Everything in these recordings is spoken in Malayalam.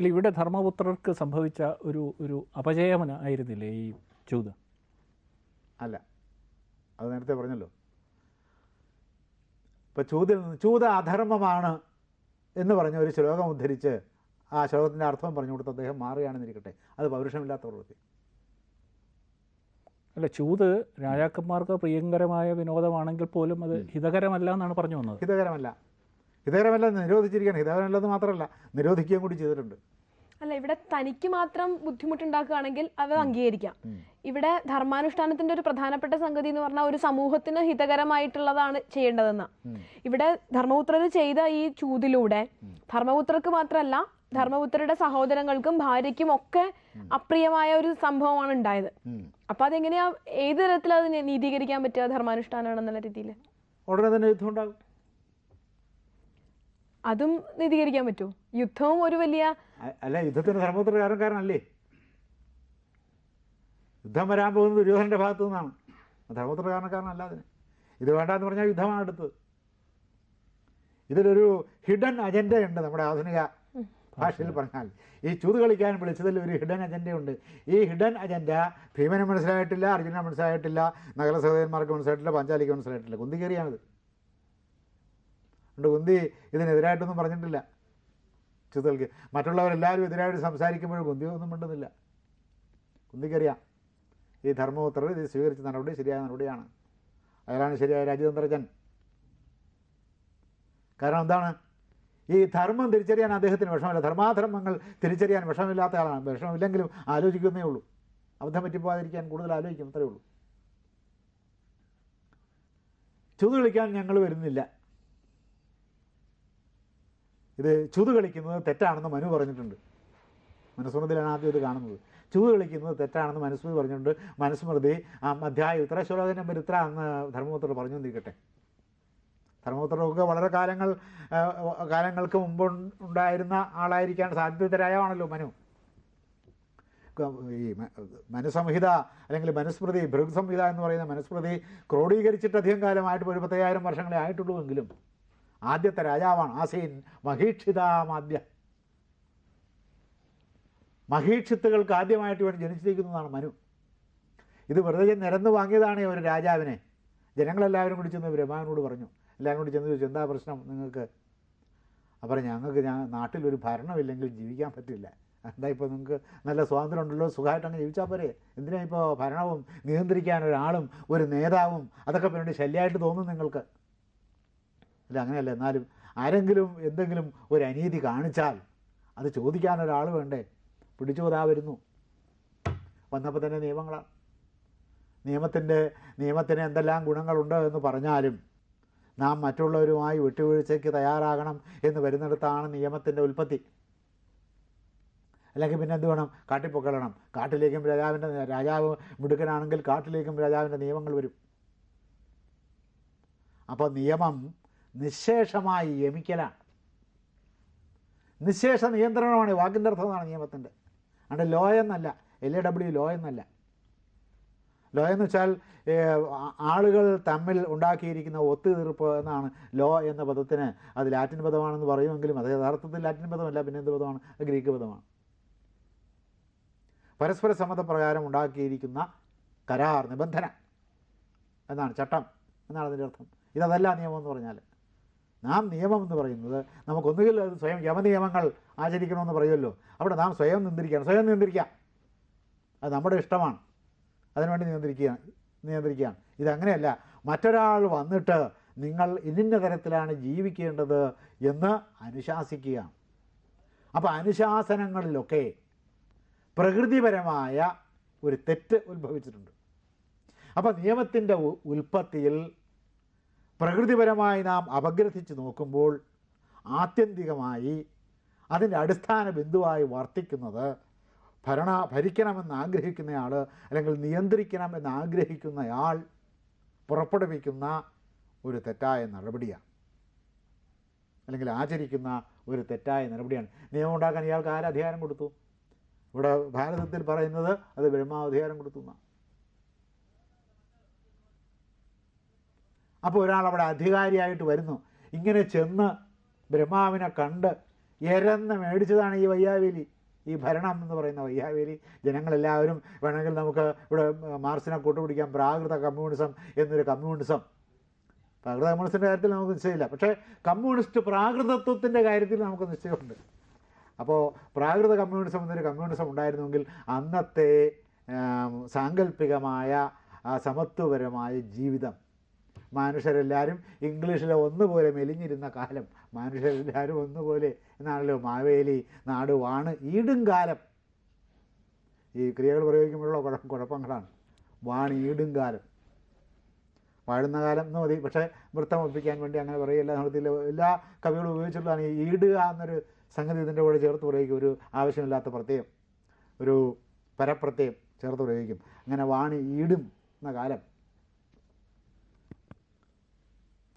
ഇല്ല ഇവിടെ ധർമ്മപുത്രർക്ക് സംഭവിച്ച ഒരു ഒരു അപജയമന ആയിരുന്നില്ലേ ഈ ചൂത് അല്ല അത് നേരത്തെ പറഞ്ഞല്ലോ. ഇപ്പം ചൂതിൽ നിന്ന് ചൂത അധർമ്മമാണ് എന്ന് പറഞ്ഞ ഒരു ശ്ലോകം ഉദ്ധരിച്ച് ആ ശ്ലോകത്തിന്റെ അർത്ഥം പറഞ്ഞു കൊടുത്ത് അദ്ദേഹം മാറുകയാണെന്നിരിക്കട്ടെ. അത് പൗരുഷമില്ലാത്ത പ്രവൃത്തി. അല്ല ചൂത് രാജാക്കന്മാർക്ക് പ്രിയങ്കരമായ വിനോദമാണെങ്കിൽ പോലും അത് ഹിതകരമല്ല എന്നാണ് പറഞ്ഞു വന്നത്. ഹിതകരമല്ല. ഹിതകരമല്ല നിരോധിച്ചിരിക്കുകയാണ്. ഹിതകരമല്ലെന്ന് മാത്രമല്ല നിരോധിക്കുകയും കൂടി ചെയ്തിട്ടുണ്ട്. അല്ല ഇവിടെ തനിക്ക് മാത്രം ബുദ്ധിമുട്ടുണ്ടാക്കുകയാണെങ്കിൽ അത് അംഗീകരിക്കാം. ഇവിടെ ധർമാനുഷ്ഠാനത്തിന്റെ ഒരു പ്രധാനപ്പെട്ട സംഗതി എന്ന് പറഞ്ഞാൽ ഒരു സമൂഹത്തിന് ഹിതകരമായിട്ടുള്ളതാണ് ചെയ്യേണ്ടതെന്ന. ഇവിടെ ധർമ്മപുത്രർ ചെയ്ത ഈ ചൂതിലൂടെ ധർമ്മപുത്രർക്ക് മാത്രമല്ല ധർമ്മപുത്രരുടെ സഹോദരങ്ങൾക്കും ഭാര്യയ്ക്കും ഒക്കെ അപ്രിയമായ ഒരു സംഭവമാണ് ഉണ്ടായത്. അപ്പൊ അതെങ്ങനെയാ ഏത് തരത്തിൽ അത് നീതീകരിക്കാൻ പറ്റുക ധർമാനുഷ്ഠാനമാണെന്നുള്ള രീതിയിൽ ഉടനെ തന്നെ യുദ്ധം ഉണ്ടാകും. അതും നീതീകരിക്കാൻ പറ്റുമോ യുദ്ധവും ഒരു വലിയ അല്ല യുദ്ധത്തിന് ധർമ്മപുത്ര കാരണക്കാരനല്ലേ? യുദ്ധം വരാൻ പോകുന്നത് ദുര്യോധനന്റെ ഭാഗത്തു നിന്നാണ്. ധർമ്മപുത്ര കാരണക്കാരനല്ല അതിന്. ഇത് വേണ്ടാന്ന് പറഞ്ഞാൽ യുദ്ധമാണ് അടുത്തത് ഇതിലൊരു ഹിഡൻ അജണ്ടയുണ്ട് നമ്മുടെ ആധുനിക ഭാഷയിൽ പറഞ്ഞാൽ. ഈ ചൂത് കളിക്കാൻ വിളിച്ചതിൽ ഒരു ഹിഡൻ അജണ്ടയുണ്ട് ഈ ഹിഡൻ അജണ്ട ഭീമന് മനസ്സിലായിട്ടില്ല അർജുനന് മനസ്സിലായിട്ടില്ല നഗരസഹോദരന്മാർക്ക് മനസ്സിലായിട്ടില്ല പഞ്ചാലിക്ക് മനസ്സിലായിട്ടില്ല. കുന്തി കയറിയാണിത് അതുകൊണ്ട് കുന്തി ഇതിനെതിരായിട്ടൊന്നും പറഞ്ഞിട്ടില്ല. ചുതൽക്ക് മറ്റുള്ളവരെല്ലാവരും എതിരായിട്ട് സംസാരിക്കുമ്പോഴും കുന്തി ഒന്നും മിണ്ടുന്നില്ല. കുന്തിക്കറിയാം ഈ ധർമ്മപുത്രർ ഇത് സ്വീകരിച്ച നടപടി ശരിയായ നടപടിയാണ്. അയാളാണ് ശരിയായ രാജ്യതന്ത്രജ്ഞൻ. കാരണം എന്താണ്? ഈ ധർമ്മം തിരിച്ചറിയാൻ അദ്ദേഹത്തിന് വിഷമമില്ല. ധർമാധർമ്മങ്ങൾ തിരിച്ചറിയാൻ വിഷമമില്ലാത്ത ആളാണ്. വിഷമമില്ലെങ്കിലും ആലോചിക്കുന്നേ ഉള്ളൂ. അബദ്ധം പറ്റിപ്പോകാതിരിക്കാൻ കൂടുതൽ ആലോചിക്കും. അത്രേ ഉള്ളൂ. ചൂത് കളിക്കാൻ ഞങ്ങൾ വരുന്നില്ല. ഇത് ചുതു കളിക്കുന്നത് തെറ്റാണെന്ന് മനു പറഞ്ഞിട്ടുണ്ട്. മനുസ്മൃതിയിലാണ് ആദ്യം ഇത് കാണുന്നത്. ചൂത് കളിക്കുന്നത് തെറ്റാണെന്ന് മനുസ്മൃതി പറഞ്ഞിട്ടുണ്ട്. മനുസ്മൃതി അധ്യായ ഉത്തരശ്ലോകനം ഇത്ര എന്ന് ധർമ്മപുത്രർ പറഞ്ഞു നിൽക്കട്ടെ ധർമ്മപുത്രർക്ക് വളരെ കാലങ്ങൾ കാലങ്ങൾക്ക് മുമ്പ് ഉണ്ടായിരുന്ന ആളായിരിക്കാൻ സാധ്യതരായാണല്ലോ മനു. ഈ മനുസംഹിത അല്ലെങ്കിൽ മനുസ്മൃതി ഭൃഗ് സംഹിത എന്ന് പറയുന്ന മനുസ്മൃതി ക്രോഡീകരിച്ചിട്ട് അധികം കാലമായിട്ട് ഒരു പത്തയ്യായിരം വർഷങ്ങളെ ആയിട്ടുള്ളൂ എങ്കിലും ആദ്യത്തെ രാജാവാണ് ആസീൻ. മഹീക്ഷിതാമാദ്യ. മഹീക്ഷിത്തുകൾക്ക് ആദ്യമായിട്ട് ഇവൻ ജനിച്ചിരിക്കുന്നതാണ് മനു. ഇത് വെറുതെ നിരന്ന് വാങ്ങിയതാണ് ഒരു രാജാവിനെ. ജനങ്ങളെല്ലാവരും കൂടി ചെന്ന് ബ്രഹ്മാവിനോട് പറഞ്ഞു. എല്ലാവരും കൂടി ചെന്ന് ചോദിച്ചു എന്താ പ്രശ്നം നിങ്ങൾക്ക്? അപ്പോൾ ഞങ്ങൾക്ക് ഞാൻ നാട്ടിലൊരു ഭരണമില്ലെങ്കിൽ ജീവിക്കാൻ പറ്റില്ല. എന്താ ഇപ്പോൾ നിങ്ങൾക്ക് നല്ല സ്വാതന്ത്ര്യം ഉണ്ടല്ലോ സുഖമായിട്ട് ജീവിച്ചാൽ പോരെ. എന്തിനാ ഇപ്പോൾ ഭരണവും നിയന്ത്രിക്കാൻ ഒരാളും ഒരു നേതാവും അതൊക്കെ പിന്നീട് ശല്യമായിട്ട് തോന്നും നിങ്ങൾക്ക്. അല്ല അങ്ങനെയല്ല. എന്നാലും ആരെങ്കിലും എന്തെങ്കിലും ഒരു അനീതി കാണിച്ചാൽ അത് ചോദിക്കാൻ ഒരാൾ വേണ്ടേ? പിടിച്ചു പോതാ വരുന്നു. വന്നപ്പോൾ തന്നെ നിയമങ്ങളാണ്. നിയമത്തിന്റെ നിയമത്തിന് എന്തെല്ലാം ഗുണങ്ങളുണ്ട് എന്ന് പറഞ്ഞാലും നാം മറ്റുള്ളവരുമായി വിട്ടുവീഴ്ചയ്ക്ക് തയ്യാറാകണം എന്ന് വരുന്നിടത്താണ് നിയമത്തിന്റെ ഉൽപ്പത്തി. അല്ലെങ്കിൽ പിന്നെ എന്ത് വേണം? കാട്ടിൽ പൊക്കളണം കാട്ടിലേക്കും രാജാവിന്റെ രാജാവ് മിടുക്കനാണെങ്കിൽ കാട്ടിലേക്കും രാജാവിന്റെ നിയമങ്ങൾ വരും. അപ്പോൾ നിയമം നിശേഷമായി യമിക്കലാണ്. നിശേഷ നിയന്ത്രണമാണ് വാക്കിന്റെ അർത്ഥം എന്നാണ് നിയമത്തിന്റെ. അവിടെ ലോ എന്നല്ല എൽ എ ഡബ്ല്യു ലോ എന്നല്ല. ലോ എന്ന് വെച്ചാൽ ആളുകൾ തമ്മിൽ ഉണ്ടാക്കിയിരിക്കുന്ന ഒത്തുതീർപ്പ് എന്നാണ് ലോ എന്ന പദത്തിന്. അത് ലാറ്റിൻ പദമാണെന്ന് പറയുമെങ്കിലും അത് യഥാർത്ഥത്തിൽ ലാറ്റിൻ പദമല്ല പിന്നെ എന്ത് പദമാണ്? ഗ്രീക്ക് പദമാണ്. പരസ്പര സമ്മതപ്രകാരം ഉണ്ടാക്കിയിരിക്കുന്ന കരാർ നിബന്ധന എന്നാണ് ചട്ടം എന്നാണ് അതിന്റെ അർത്ഥം. ഇതല്ല നിയമം എന്ന് പറഞ്ഞാൽ. നാം നിയമം എന്ന് പറയുന്നത് നമുക്കൊന്നുകിൽ അത് സ്വയം യമനിയമങ്ങൾ ആചരിക്കണമെന്ന് പറയുമല്ലോ. അവിടെ നാം സ്വയം നിയന്ത്രിക്കണം. സ്വയം നിയന്ത്രിക്കാം. അത് നമ്മുടെ ഇഷ്ടമാണ്. അതിനുവേണ്ടി നിയന്ത്രിക്കുക നിയന്ത്രിക്കുകയാണ്. ഇതങ്ങനെയല്ല. മറ്റൊരാൾ വന്നിട്ട് നിങ്ങൾ ഇന്നിന്ന തരത്തിലാണ് ജീവിക്കേണ്ടത് എന്ന് അനുശാസിക്കുകയാണ്. അപ്പോൾ അനുശാസനങ്ങളിലൊക്കെ പ്രകൃതിപരമായ ഒരു തെറ്റ് ഉത്ഭവിച്ചിട്ടുണ്ട്. അപ്പോൾ നിയമത്തിന്റെ ഉൽപ്പത്തിയിൽ പ്രകൃതിപരമായി നാം അപഗ്രഥിച്ച് നോക്കുമ്പോൾ ആത്യന്തികമായി അതിന്റെ അടിസ്ഥാന ബിന്ദുവായി വർത്തിക്കുന്നത് ഭരണ ഭരിക്കണമെന്ന് ആഗ്രഹിക്കുന്നയാൾ അല്ലെങ്കിൽ നിയന്ത്രിക്കണം എന്ന് ആഗ്രഹിക്കുന്നയാൾ പുറപ്പെടുവിക്കുന്ന ഒരു തെറ്റായ നടപടിയാണ്. അല്ലെങ്കിൽ ആചരിക്കുന്ന ഒരു തെറ്റായ നടപടിയാണ്. നിയമം ഉണ്ടാക്കാൻ ഇയാൾക്ക് ആരധികാരം കൊടുത്തു? ഇവിടെ ഭാരതത്തിൽ പറയുന്നത് അത് ബ്രഹ്മാവധികാരം കൊടുത്തു എന്നാണ്. അപ്പോൾ ഒരാൾ അവിടെ അധികാരിയായിട്ട് വരുന്നു. ഇങ്ങനെ ചെന്ന് ബ്രഹ്മാവിനെ കണ്ട് എരന്ന് മേടിച്ചതാണ് ഈ വയ്യാവേലി. ഈ ഭരണം എന്ന് പറയുന്ന വയ്യാവേലി. ജനങ്ങളെല്ലാവരും വേണമെങ്കിൽ നമുക്ക് ഇവിടെ മാർസിനെ കൂട്ടുപിടിക്കാം. പ്രാകൃത കമ്മ്യൂണിസം എന്നൊരു കമ്മ്യൂണിസം. പ്രാകൃത കമ്മ്യൂണിസ്റ്റിന്റെ കാര്യത്തിൽ നമുക്ക് നിശ്ചയമില്ല. പക്ഷേ കമ്മ്യൂണിസ്റ്റ് പ്രാകൃതത്വത്തിന്റെ കാര്യത്തിൽ നമുക്ക് നിശ്ചയമുണ്ട്. അപ്പോൾ പ്രാകൃത കമ്മ്യൂണിസം എന്നൊരു കമ്മ്യൂണിസം ഉണ്ടായിരുന്നുവെങ്കിൽ അന്നത്തെ സാങ്കല്പികമായ സമത്വപരമായ ജീവിതം മനുഷ്യരെല്ലാവരും ഇംഗ്ലീഷിലെ ഒന്നുപോലെ മെലിഞ്ഞിരുന്ന കാലം. മനുഷ്യരെല്ലാവരും ഒന്നുപോലെ എന്നാണല്ലോ മാവേലി നാട് വാണ് ഈടും കാലം. ഈ ക്രിയകൾ പ്രയോഗിക്കുമ്പോഴുള്ള കുഴ കുഴപ്പങ്ങളാണ്. വാണ് ഈടും കാലം. വാഴുന്ന കാലം എന്ന് മതി. പക്ഷേ വൃത്തം ഒപ്പിക്കാൻ വേണ്ടി അങ്ങനെ പറയില്ല നടത്തിയില്ല എല്ലാ കവികളും ഉപയോഗിച്ചിട്ടുള്ളതാണ് ഈ ഈടുക എന്നൊരു സംഗതി ഇതിന്റെ കൂടെ ചേർത്ത് പ്രയോഗിക്കും. ഒരു ആവശ്യമില്ലാത്ത പ്രത്യയം ഒരു പരപ്രത്യയം ചേർത്ത് പ്രയോഗിക്കും. അങ്ങനെ വാണി ഈടും എന്ന കാലം.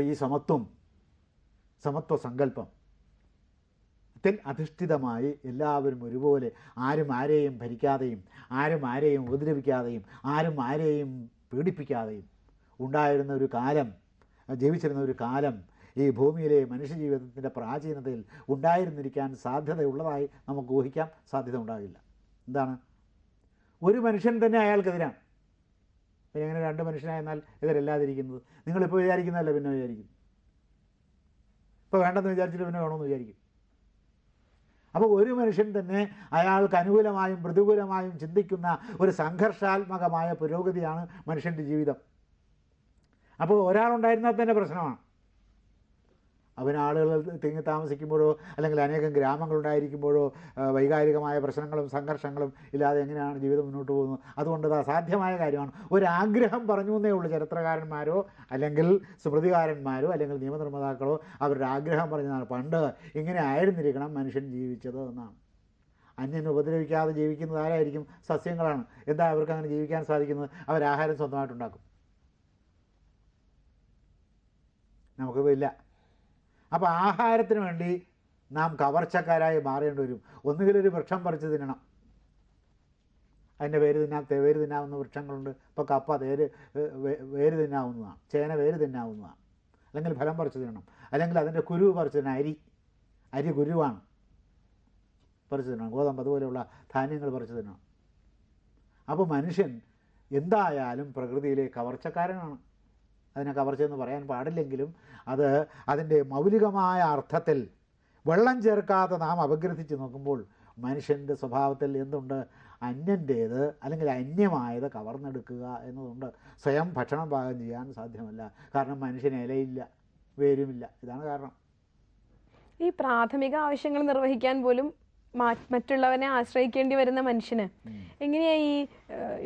ഇപ്പോൾ ഈ സമത്വം സമത്വ സങ്കല്പം ത്തിൽ അധിഷ്ഠിതമായി എല്ലാവരും ഒരുപോലെ ആരും ആരെയും ഭരിക്കാതെയും ആരും ആരെയും ഉപദ്രവിക്കാതെയും ആരും ആരെയും പീഡിപ്പിക്കാതെയും ഉണ്ടായിരുന്ന ഒരു കാലം ജീവിച്ചിരുന്ന ഒരു കാലം ഈ ഭൂമിയിലെ മനുഷ്യജീവിതത്തിന്റെ പ്രാചീനതയിൽ ഉണ്ടായിരുന്നിരിക്കാൻ സാധ്യതയുള്ളതായി നമുക്ക് ഊഹിക്കാം. സാധ്യത ഉണ്ടാകില്ല. എന്താണ്? ഒരു മനുഷ്യൻ തന്നെ അയാൾക്കെതിരാണ്. പിന്നെ അങ്ങനെ രണ്ട് മനുഷ്യനായെന്നാൽ എതിരല്ലാതിരിക്കുന്നത് നിങ്ങളിപ്പോൾ വിചാരിക്കുന്നതല്ല പിന്നെ വിചാരിക്കുന്നു ഇപ്പോൾ വേണ്ടെന്ന് വിചാരിച്ചിട്ട് പിന്നെ വേണമെന്ന് വിചാരിക്കും. അപ്പോൾ ഒരു മനുഷ്യൻ തന്നെ അയാൾക്ക് അനുകൂലമായും പ്രതികൂലമായും ചിന്തിക്കുന്ന ഒരു സംഘർഷാത്മകമായ പുരോഗതിയാണ് മനുഷ്യന്റെ ജീവിതം. അപ്പോൾ ഒരാളുണ്ടായിരുന്നാൽ തന്നെ പ്രശ്നമാണ്. അവന് ആളുകൾ തിങ്ങി താമസിക്കുമ്പോഴോ അല്ലെങ്കിൽ അനേകം ഗ്രാമങ്ങളുണ്ടായിരിക്കുമ്പോഴോ വൈകാരികമായ പ്രശ്നങ്ങളും സംഘർഷങ്ങളും ഇല്ലാതെ എങ്ങനെയാണ് ജീവിതം മുന്നോട്ട് പോകുന്നത്? അതുകൊണ്ട് അത് അസാധ്യമായ കാര്യമാണ്. ഒരാഗ്രഹം പറഞ്ഞു എന്നേ ഉള്ളൂ ചരിത്രകാരന്മാരോ അല്ലെങ്കിൽ സ്മൃതികാരന്മാരോ അല്ലെങ്കിൽ നിയമനിർമ്മാതാക്കളോ. അവരുടെ ആഗ്രഹം പറഞ്ഞതാണ് പണ്ട് ഇങ്ങനെ ആയിരുന്നിരിക്കണം മനുഷ്യൻ ജീവിച്ചത് എന്നാണ്. അന്യനെ ഉപദ്രവിക്കാതെ ജീവിക്കുന്നത് ആരായിരിക്കും? സസ്യങ്ങളാണ്. എന്താ അവർക്ക് അങ്ങനെ ജീവിക്കാൻ സാധിക്കുന്നത്? അവർ ആഹാരം സ്വന്തമായിട്ടുണ്ടാക്കും നമുക്കിപ്പോൾ ഇല്ല അപ്പോൾ ആഹാരത്തിന് വേണ്ടി നാം കവർച്ചക്കാരായി മാറേണ്ടി വരും. ഒന്നുകിൽ ഒരു വൃക്ഷം പറിച്ച് തിന്നണം. അതിന്റെ വേര് തിന്നാം വേര് തിന്നാവുന്ന വൃക്ഷങ്ങളുണ്ട്. ഇപ്പോൾ കപ്പ തേര് വേര് തിന്നാവുന്നതാണ്. ചേന വേര് തിന്നാവുന്നതാണ്. അല്ലെങ്കിൽ ഫലം പറിച്ച് തിന്നണം. അല്ലെങ്കിൽ അതിന്റെ കുരു പറിച്ച് തിന്നണം. അരി. അരി കുരുവാണ്. പറിച്ച് തിന്നണം. ഗോതമ്പ് അതുപോലെയുള്ള ധാന്യങ്ങൾ പറിച്ച് തിന്നണം. അപ്പോൾ മനുഷ്യൻ എന്തായാലും പ്രകൃതിയിലെ കവർച്ചക്കാരനാണ്. അതിനെ കവർച്ചയെന്ന് പറയാൻ പാടില്ലെങ്കിലും അത് അതിന്റെ മൗലികമായ അർത്ഥത്തിൽ വെള്ളം ചേർക്കാതെ നാം അപഗ്രഥിച്ച് നോക്കുമ്പോൾ മനുഷ്യന്റെ സ്വഭാവത്തിൽ എന്തുണ്ട്? അന്യന്റേത് അല്ലെങ്കിൽ അന്യമായത് കവർന്നെടുക്കുക എന്നതുകൊണ്ട് സ്വയം ഭക്ഷണം പാകം ചെയ്യാൻ സാധ്യമല്ല. കാരണം മനുഷ്യന് ഇലയില്ല വേരുമില്ല. ഇതാണ് കാരണം. ഈ പ്രാഥമിക ആവശ്യങ്ങൾ നിർവഹിക്കാൻ പോലും മറ്റുള്ളവനെ ആശ്രയിക്കേണ്ടി വരുന്ന മനുഷ്യന്. എങ്ങനെയാ ഈ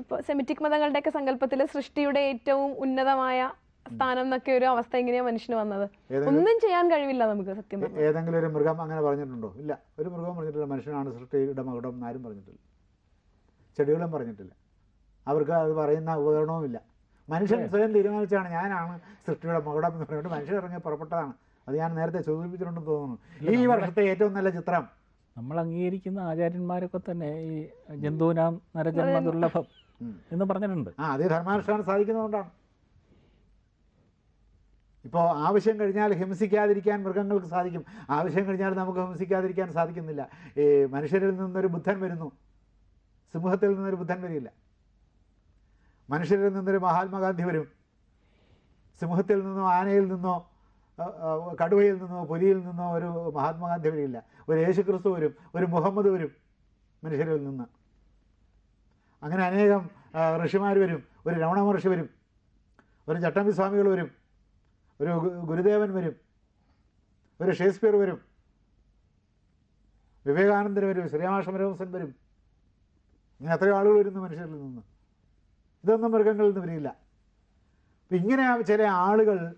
ഇപ്പൊ സെമിറ്റിക് മതങ്ങളുടെയൊക്കെ സങ്കല്പത്തിൽ സൃഷ്ടിയുടെ ഏറ്റവും ഉന്നതമായ സ്ഥാനം എന്നൊക്കെ ഒരു അവസ്ഥ എങ്ങനെയാ മനുഷ്യന് വന്നത്? ഒന്നും ചെയ്യാൻ കഴിവില്ല നമുക്ക് സത്യം പറഞ്ഞാൽ ഏതെങ്കിലും ഒരു മൃഗം അങ്ങനെ പറഞ്ഞിട്ടുണ്ടോ? ഇല്ല. ഒരു മൃഗം പറഞ്ഞിട്ടില്ല. മനുഷ്യനാണ് സൃഷ്ടിയുടെ മകുടം എന്നാരും പറഞ്ഞിട്ടില്ല. ചെടികളും പറഞ്ഞിട്ടില്ല. അവർക്ക് അത് പറയുന്ന ഉപകരണവുമില്ല മനുഷ്യൻ സ്വയം തീരുമാനിച്ചാണ് ഞാനാണ് സൃഷ്ടിയുടെ മകടം എന്ന് പറഞ്ഞുകൊണ്ട് മനുഷ്യൻ ഇറങ്ങി പുറപ്പെട്ടതാണ്. അത് ഞാൻ നേരത്തെ സൂചിപ്പിച്ചിട്ടുണ്ടെന്ന് തോന്നുന്നു. ഈ വർഷത്തെ ഏറ്റവും നല്ല ചിത്രം. നമ്മൾ അംഗീകരിക്കുന്ന ആചാര്യന്മാരൊക്കെ തന്നെ ഈ ജന്തുവിനാം നരജന്മ ദുർലഭം എന്ന് പറഞ്ഞിട്ടുണ്ട്. ആ അത് ധർമാനുഷ്ഠാനം സാധിക്കുന്നതുകൊണ്ടാണ്. ഇപ്പോൾ ആവശ്യം കഴിഞ്ഞാൽ ഹിംസിക്കാതിരിക്കാൻ മൃഗങ്ങൾക്ക് സാധിക്കും. ആവശ്യം കഴിഞ്ഞാൽ നമുക്ക് ഹിംസിക്കാതിരിക്കാൻ സാധിക്കുന്നില്ല. ഈ മനുഷ്യരിൽ നിന്നൊരു ബുദ്ധൻ വരുന്നു. സമൂഹത്തിൽ നിന്നൊരു ബുദ്ധൻ വരില്ല. മനുഷ്യരിൽ നിന്നൊരു മഹാത്മാഗാന്ധി വരും. സിംഹത്തിൽ നിന്നോ ആനയിൽ നിന്നോ കടുവയിൽ നിന്നോ പുലിയിൽ നിന്നോ ഒരു മഹാത്മാഗാന്ധി വരില്ല. ഒരു യേശുക്രിസ്തു വരും. ഒരു മുഹമ്മദ് വരും മനുഷ്യരിൽ നിന്ന്. അങ്ങനെ അനേകം ഋഷിമാർ വരും. ഒരു രമണ മഹർഷി വരും. ഒരു ചട്ടമ്പി സ്വാമികൾ വരും. ഒരു ഗുരുദേവൻ വരും. ഒരു ഷേക്സ്പിയർ വരും. വിവേകാനന്ദൻ വരും. ശ്രീരാമകൃഷ്ണപരമഹംസൻ വരും. ഇങ്ങനെ എത്രയോ ആളുകൾ വരുന്നു മനുഷ്യരിൽ നിന്ന്. ഇതൊന്നും മൃഗങ്ങളിൽ നിന്ന് വരില്ല. അപ്പം ഇങ്ങനെ ചില ആളുകൾ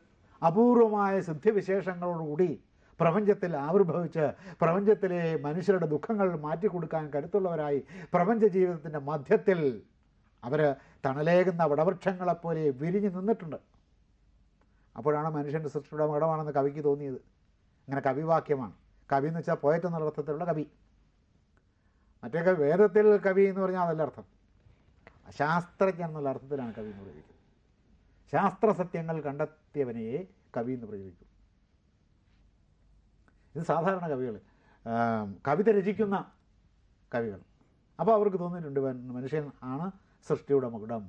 അപൂർവമായ സിദ്ധിവിശേഷങ്ങളോടുകൂടി പ്രപഞ്ചത്തിൽ ആവിർഭവിച്ച് പ്രപഞ്ചത്തിലെ മനുഷ്യരുടെ ദുഃഖങ്ങൾ മാറ്റിക്കൊടുക്കാൻ കരുത്തുള്ളവരായി പ്രപഞ്ച ജീവിതത്തിന്റെ മധ്യത്തിൽ അവർ തണലേകുന്ന വടവൃക്ഷങ്ങളെപ്പോലെ വിരിഞ്ഞു നിന്നിട്ടുണ്ട്. അപ്പോഴാണ് മനുഷ്യന്റെ സൃഷ്ടിയുടെ മകടമാണെന്ന് കവിക്ക് തോന്നിയത്. ഇങ്ങനെ കവിവാക്യമാണ്. കവി എന്ന് വെച്ചാൽ പോയറ്റ് എന്നുള്ള അർത്ഥത്തിലുള്ള കവി. മറ്റേ കവി വേദത്തിൽ കവി എന്ന് പറഞ്ഞാൽ അതല്ല അർത്ഥം. ശാസ്ത്രജ്ഞൻ എന്നുള്ള അർത്ഥത്തിലാണ് കവി എന്ന് പ്രയോഗിക്കുന്നത് ശാസ്ത്ര സത്യങ്ങൾ കണ്ടെത്തിയവനെ കവി എന്ന് പ്രയോഗിക്കും ഇത് സാധാരണ കവികൾ. കവിത രചിക്കുന്ന കവികൾ. അപ്പോൾ അവർക്ക് തോന്നിയിട്ടുണ്ട് മനുഷ്യൻ ആണ് സൃഷ്ടിയുടെ മകുടം